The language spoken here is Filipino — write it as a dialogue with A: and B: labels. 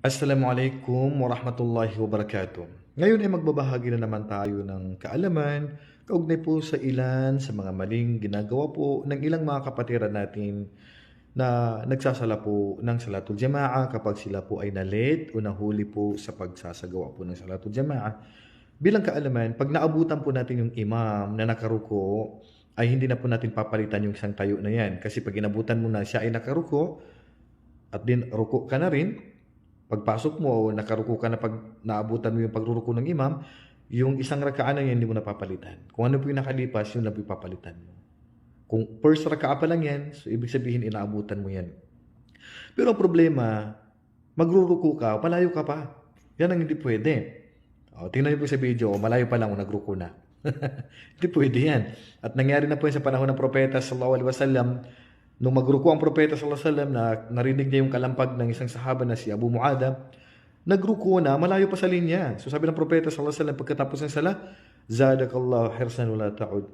A: Assalamualaikum warahmatullahi wabarakatuh. Ngayon ay magbabahagi na naman tayo ng kaalaman kaugnay po sa ilan sa mga maling ginagawa po ng ilang mga kapatiran natin na nagsasala po ng salatul jamaa kapag sila po ay na-late o nahuli po sa pagsasagawa po ng salatul jamaa. Bilang kaalaman, pag naabutan po natin yung imam na nakaruko, ay hindi na po natin papalitan yung isang tayo na yan. Kasi pag inabutan mo na siya ay nakaruko, at din ruko ka na rin, pagpasok mo nakaruko ka na pag naabutan mo yung pagruruko ng imam, yung isang rakaan na yan hindi mo napapalitan. Kung ano po yung nakalipas, yun lang po papalitan mo. Kung first rakaa pa lang yan, so ibig sabihin inaabutan mo yan. Pero ang problema, magruruko ka, malayo ka pa. Yan ang hindi pwede. O, tingnan niyo po sa video, malayo pa lang nagruko na. hindi pwede yan. At nangyari na po yan sa panahon ng propeta sallallahu alaihi wasallam Nung magruko ang propeta sallallahu alaihi wasallam na narinig niya yung kalampag ng isang sahaba na si Abu Muada, nagruko na malayo pa sa linya. So sabi ng propeta sallallahu alaihi wasallam pagkatapos ng sala, zadakallahu hirsan wala ta'ud.